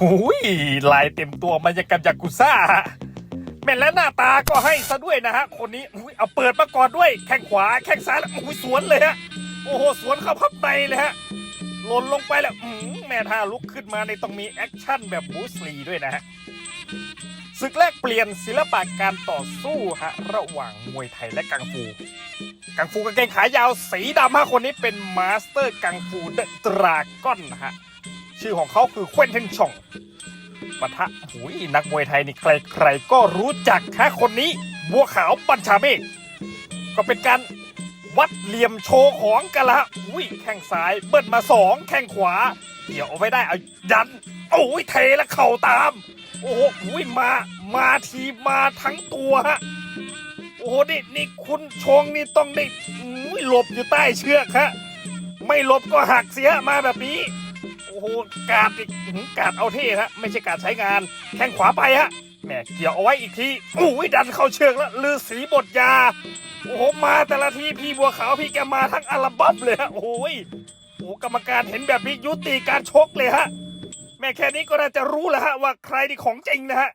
หูยลายเต็มตัวมันยังกับยากุซ่าแม่นและหน้าตาก็ให้ซะด้วยนะฮะ คนนี้อุ๊ยเอาเปิดมาก่อนด้วย แข้งขวา แข้งซ้ายแล้วอุ้ยสวนเลยฮะ โอ้โห สวนเข้าพับในเลยฮะ หล่นลงไปแล้วแม่ท่าลุกขึ้นมาในต้องมีแอคชั่นแบบบูสลีด้วยนะฮะศึกแรกเปลี่ยนศิลปะการต่อสู้ฮะระหว่างมวยไทยและกังฟู กังฟูกางเกงขายาวสีดำฮะคนนี้เป็นมาสเตอร์กังฟูเดอะดราก้อนฮะ ชื่อของเขาคือเควินเทนช่องปะทะหุยนักมวยไทยนี่ใครๆก็รู้จักฮะคนนี้ บัวขาวบัญชาเมฆก็เป็นการวัดเหลี่ยมโชว์ของกันละอุ้ยแข้งซ้ายเบิ้ลมาสองแข้งขวาเกี่ยวเอาไว้ได้เอายันโอ้ยเทแล้วเข่าตาม โอ้โหอุ้ยมามาทีมาทั้งตัวฮะโอ้โหนี่นี่คุณชงนี่ต้องได้อุ้ยหลบอยู่ใต้เชือกฮะไม่หลบก็หักเสียมาแบบนี้ โอ้โหกาดอีกอื้อหือกาดเอาเท่ฮะไม่ใช่กาดใช้งานแข้งขวาไปฮะแหมเกี่ยวเอาไว้อีกทีโอ้ยดันเข้าเชือกแล้วลือสีบทยา โอ้โหมาแต่ละทีพี่บัวขาวพี่แกมาทั้งอัลบั้มเลยฮะโอ้ยโอ้กรรมการเห็นแบบนี้ยุติการชกเลยฮะ แม่แค่นี้ก็น่าจะรู้แล้วฮะว่าใครที่ของจริงนะฮะ